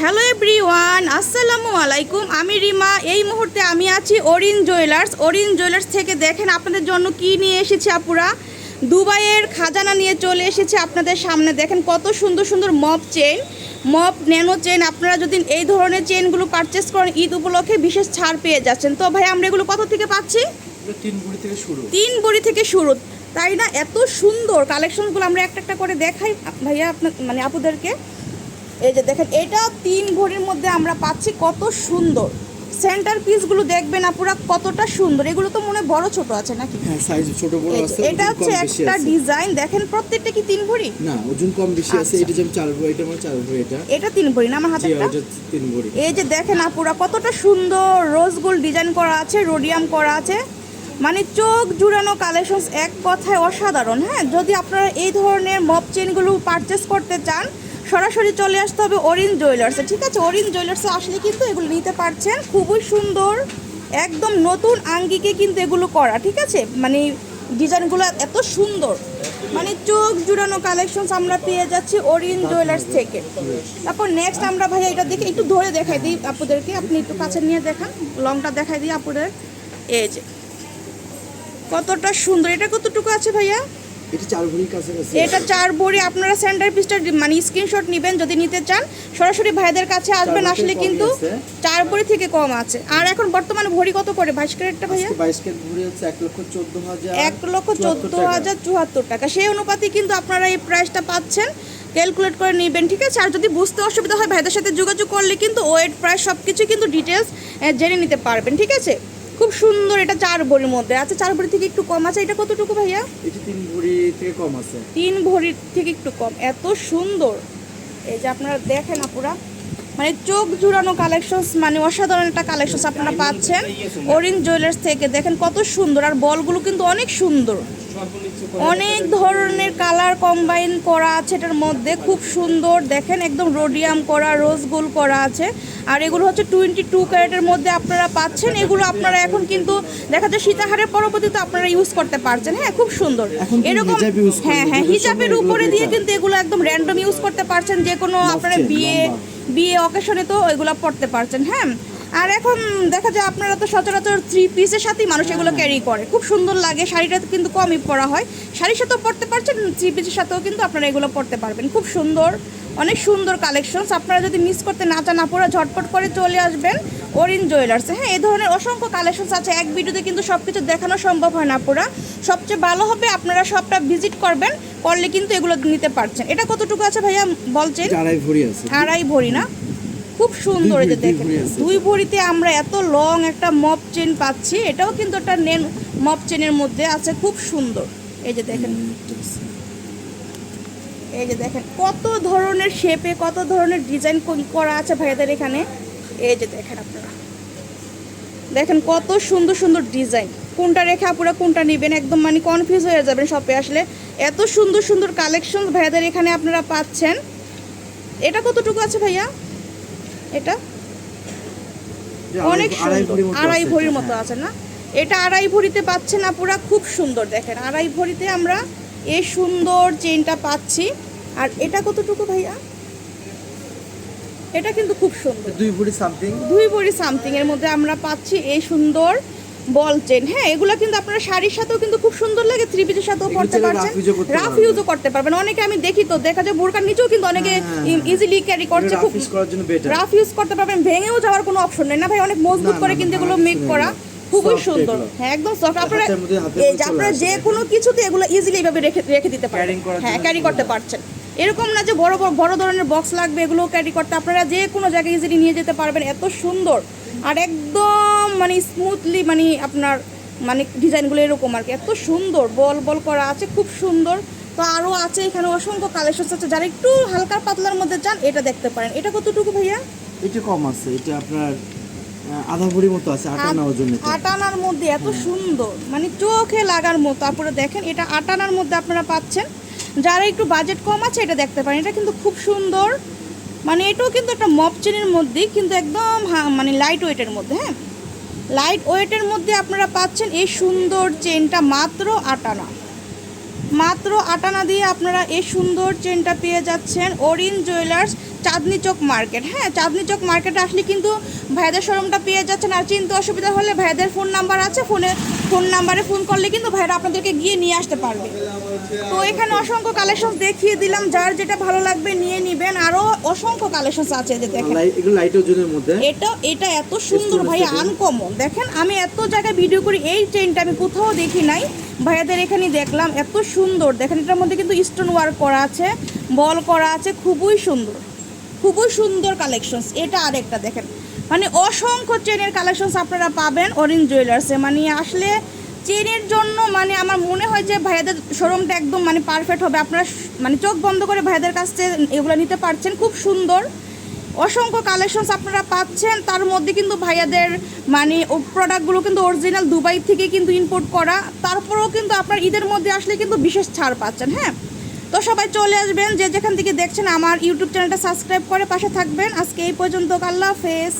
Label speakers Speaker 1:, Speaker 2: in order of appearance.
Speaker 1: Hello everyone আসসালামু আলাইকুম। আমি রিমা। এই মুহূর্তে আমি আছি অরিন জুয়েলার্স অরিন জুয়েলার্স থেকে দেখেন আপনাদের জন্য কি নিয়ে এসেছি আপুরা। দুবাইয়ের খাজানা নিয়ে চলে এসেছে আপনাদের সামনে। দেখেন কত সুন্দর সুন্দর mop chain mop nano chain আপনারা যদি এই ধরনের চেনগুলো পারচেস করেন ঈদ উপলক্ষে বিশেষ ছাড় পেয়ে যাচ্ছেন। তো ভাই আমরা এগুলো কত থেকে পাচ্ছি?
Speaker 2: তিন বুড়ি থেকে শুরু।
Speaker 1: তিন বড়ি থেকে শুরু। তাই না? এত সুন্দর কালেকশনগুলো আমরা একটা একটা করে দেখাই। ভাইয়া আপনার মানে আপুদেরকে। এই যে দেখেন এটা তিন ভরির মধ্যে আমরা পাচ্ছি কত সুন্দর। সেন্টার পিসগুলো দেখবেন আপুরা কতটা সুন্দর। এগুলো তো মনে বড় ছোট আছে নাকি?
Speaker 2: হ্যাঁ সাইজ ছোট বড় আছে
Speaker 1: এটা হচ্ছে একটা ডিজাইন দেখেন প্রত্যেকটা কি তিন ভরি
Speaker 2: না ওজন কম বেশি আছে
Speaker 1: আচ্ছা।
Speaker 2: এটা যেমন চার ভরি এটা চার ভরি এটা।
Speaker 1: এটা তিন ভরি না আমার হাতে
Speaker 2: এটা তিন ভরি
Speaker 1: এই যে দেখেন আপুরা কতটা সুন্দর রোজ গোল্ড ডিজাইন করা আছে রোডিয়াম করা আছে। মানে চোখ জুড়ানো কালেকশনস এক কথায় অসাধারণ হ্যাঁ? যদি আপনারা এই ধরনের মপ চেনগুলো পারচেস করতে চান সরাসরি চলে আসতে হবে অরিন জুয়েলার্সে ঠিক আছে? অরিন জুয়েলার্সে আসলে কিন্তু এগুলো নিতে পারছেন। খুবই সুন্দর, একদম নতুন আঙ্গিকে কিন্তু এগুলো করা, ঠিক আছে? মানে ডিজাইনগুলো এত সুন্দর। মানে চোখ জুড়ানো কালেকশনস আমরা পেয়ে যাচ্ছি অরিন জুয়েলার্স থেকে। তারপর নেক্সট আমরা ভাইয়া এটা দেখে একটু ধরে দেখাই দিই আপুদেরকে। আপনি একটু কাছে নিয়ে দেখান লংটা দেখাই দিই আপুদের। এই যে, কতটা সুন্দর। এটা কতটুকু আছে ভাইয়া?
Speaker 2: এটা চার
Speaker 1: ভরি আপনারা সেন্টার পিসটা মানে স্ক্রিনশট নেবেন যদি নিতে চান। সরাসরি ভাইদের কাছে আসবেন আসলে কিন্তু চার ভরি থেকে কম আছে। আর এখন বর্তমানে ভরি কত করে? বাইশ ক্যারেটটা ভাইয়া?
Speaker 2: বাইশ কেজি ভরি হচ্ছে এক লক্ষ চোদ্দ হাজার
Speaker 1: এক লক্ষ চোদ্দ হাজার চুয়াত্তর টাকা। সেই অনুপাতে কিন্তু আপনারা এই প্রাইসটা পাচ্ছেন। ক্যালকুলেট করে নেবেন ঠিক আছে? আর যদি বুঝতে অসুবিধা হয় ভাইদের সাথে যোগাযোগ করলে কিন্তু ওয়েট প্রাইস সব কিছু কিন্তু ডিটেলস জেনে নিতে পারবেন ঠিক আছে? খুব সুন্দর এটা চার ভরির মধ্যে। আচ্ছা চার ভরি থেকে একটু কম আছে এটা কতটুকু ভাইয়া?
Speaker 2: এটা তিন ভরি থেকে কম আছে।
Speaker 1: তিন ভরির থেকে একটু কম। এত সুন্দর। এই যে আপনারা দেখেন আপুরা মানে চোখ জুড়ানো কালেকশনস মানে অসাধারণ একটা কালেকশনস আপনারা পাচ্ছেন। অরিন জুয়েলার্স থেকে দেখেন কত সুন্দর আর বলগুলো কিন্তু অনেক সুন্দর। অনেক ধরনের কালার কম্বাইন করা আছে এটার মধ্যে খুব সুন্দর। দেখেন একদম রোডিয়াম করা রোজ গোল করা আছে। আর এগুলো হচ্ছে টোয়েন্টি টু ক্যারেটের মধ্যে আপনারা পাচ্ছেন। এগুলো আপনারা এখন কিন্তু দেখা যায় সীতাহারের পরবর্তীতে আপনারা ইউজ করতে পারছেন। হ্যাঁ খুব সুন্দর। এরকম হ্যাঁ হ্যাঁ
Speaker 2: হিজাবের
Speaker 1: উপরে দিয়ে কিন্তু এগুলো একদম র্যান্ডম ইউজ করতে পারছেন। যে কোনো আপনারা বিয়ে বিয়ে অকেশনে তো এগুলো পড়তে পারছেন। হ্যাঁ আর এখন দেখা যায় আপনারা তো সচরাচর থ্রি পিসের সাথেই মানুষ এগুলো ক্যারি করে। খুব সুন্দর লাগে শাড়িটা কিন্তু কমই পরা হয়। শাড়ির সাথেও পরতে পারছেন থ্রি পিসের সাথেও কিন্তু আপনারা এগুলো পরতে পারবেন। খুব সুন্দর অনেক সুন্দর কালেকশনস আপনারা যদি মিস করতে না চান আপনারা ঝটপট করে চলে আসবেন অরিন জুয়েলার্সে হ্যাঁ এই ধরনের অসংখ্য কালেকশনস আছে। এক ভিডিওতে কিন্তু সব কিছু দেখানো সম্ভব হয় না পুরা সবচেয়ে ভালো হবে আপনারা সবটা ভিজিট করবেন করলে কিন্তু এগুলো নিতে পারছেন। এটা কতটুকু আছে ভাইয়া বলছেন?
Speaker 2: এটা আড়াই ভরি আছে।
Speaker 1: আড়াই ভরি না? খুব সুন্দর
Speaker 2: দুই
Speaker 1: দেখেন। দুই ভরিতে আমরা এত লং একটা মপ চেন পাচ্ছি এটাও কিন্তু একটা নেন মপ চেনের মধ্যে আছে খুব সুন্দর। এই যে দেখেন। এই যে দেখেন কত ধরনের শেপে কত ধরনের ডিজাইন করা আছে ভাইয়াদের এখানে। এই যে দেখেন আপনারা। দেখেন কত সুন্দর সুন্দর ডিজাইন কোনটা রেখে আপুরা কোনটা নেবেন একদম মানে কনফিউজ হয়ে যাবেন শপে আসলে। এত সুন্দর সুন্দর কালেকশন ভাইয়াদের এখানে আপনারা পাচ্ছেন। এটা কতটুকু আছে ভাইয়া? এটা? অনেক
Speaker 2: আড়াই
Speaker 1: সুন্দর।
Speaker 2: ভরির মতো
Speaker 1: আড়াই
Speaker 2: আছে।
Speaker 1: ভরির মতো। আছে না? এটা আড়াই ভরিতে পাচ্ছেন আপুরা খুব সুন্দর দেখেন। আড়াই ভরিতে আমরা এই সুন্দর চেনটা পাচ্ছি। আর এটা কতটুকু ভাইয়া? এটা কিন্তু খুব সুন্দর।
Speaker 2: দুই ভরি সামথিং।
Speaker 1: দুই ভরি সামথিং এর মধ্যে আমরা পাচ্ছি এই সুন্দর বল চেন হ্যাঁ এগুলো কিন্তু আপনারা শাড়ির সাথেও কিন্তু খুব সুন্দর লাগে থ্রি পিসের সাথেও পড়তে পারছেন। রাফ ইউজও করতে পারবেন। অনেকে আমি দেখি তো দেখা যায় বোরকার নিচেও কিন্তু অনেকে
Speaker 2: হ্যাঁ, হ্যাঁ,
Speaker 1: ইজিলি ক্যারি করছে খুব
Speaker 2: রাফিস করার জন্য বেটার
Speaker 1: রাফ ইউজ করতে পারবেন ভেঙেও যাওয়ার কোনো অপশন নেই। না ভাই অনেক মজবুত করে কিন্তু এগুলো মেক করা খুবই সুন্দর। হ্যাঁ একদম সফট আপনারা আপনারা যে কোনো কিছুতে এগুলো ইজিলি এইভাবে রেখে রেখে দিতে পারবেন হ্যাঁ ক্যারি করতে পারছেন। এরকম না যে বড় বড় বড় ধরনের বক্স লাগবে এগুলো ক্যারি করতে। আপনারা যে কোনো জায়গায় ইজিলি নিয়ে যেতে পারবেন এত সুন্দর। আর একদম মানে স্মুথলি মানে আপনার মানে ডিজাইনগুলো এরকম আর কি। এত সুন্দর বল বল করা আছে খুব সুন্দর। তো আরও আছে এখানে অসংখ্য কালেকশন আছে। যারা একটু হালকা পাতলার মধ্যে চান এটা দেখতে পারেন। এটা কতটুকু ভাইয়া?
Speaker 2: এটা কম আছে। এটা আপনার আধা ভরির মতো আছে আটানা ওজন এটা
Speaker 1: আটানার মধ্যে এত সুন্দর। মানে চোখে লাগার মতো। আপনারা দেখেন এটা আটানার মধ্যে আপনারা পাচ্ছেন। যারা একটু বাজেট কম আছে এটা দেখতে পারেন। এটা কিন্তু খুব সুন্দর। মানে এটাও কিন্তু একটা মপ চেনের মধ্যেই কিন্তু একদম মানে লাইট ওয়েটের মধ্যে হ্যাঁ? লাইট ওয়েটের মধ্যে আপনারা পাচ্ছেন এই সুন্দর চেনটা মাত্র আটানা। মাত্র আটানা দিয়ে আপনারা এই সুন্দর চেনটা পেয়ে যাচ্ছেন অরিন জুয়েলার্স চাঁদনি চক মার্কেট হ্যাঁ চাঁদনি চক মার্কেটে আসলে কিন্তু ভাইদের শোরুমটা পেয়ে যাচ্ছেন। আর চিনতে অসুবিধা হলে ভাইদের ফোন নাম্বার আছে ফোনে ফোন নাম্বারে ফোন করলে কিন্তু ভাইরা আপনাদেরকে গিয়ে নিয়ে আসতে পারবে। তো এখানে অসংখ্য কালেকশন দেখিয়ে দিলাম যার যেটা ভালো লাগবে নিয়ে নিবেন। আরও অসংখ্য কালেকশন আছে যে দেখেন। এটা এটা এত সুন্দর ভাই আনকমন দেখেন আমি এত জায়গায় ভিডিও করি এই চেনটা আমি কোথাও দেখি নাই। ভাইয়াদের এখানে দেখলাম এত সুন্দর। দেখেন এটার মধ্যে কিন্তু স্টোন ওয়ার্ক করা আছে বল করা আছে খুবই সুন্দর। খুবই সুন্দর কালেকশনস এটা আরেকটা দেখেন। মানে অসংখ্য চেনের কালেকশনস আপনারা পাবেন অরেঞ্জ জুয়েলার্সে মানে আসলে চেনের জন্য মানে আমার মনে হয় যে ভাইয়াদের শোরুমটা একদম মানে পারফেক্ট হবে। আপনারা মানে চোখ বন্ধ করে ভাইয়াদের কাছ থেকে এগুলো নিতে পারছেন। খুব সুন্দর। অসংখ্য কালেকশনস আপনারা পাচ্ছেন। তার মধ্যে কিন্তু ভাইয়াদের মানে প্রোডাক্টগুলো কিন্তু অরিজিনাল দুবাই থেকে কিন্তু ইম্পোর্ট করা। তারপরেও কিন্তু আপনার ঈদের মধ্যে আসলে কিন্তু বিশেষ ছাড় পাচ্ছেন হ্যাঁ? তো সবাই চলে আসবেন, যে যেখান থেকে দেখছেন আমার ইউটিউব চ্যানেলটা সাবস্ক্রাইব করে পাশে থাকবেন। আজকে এই পর্যন্ত, আল্লাহ হাফেজ।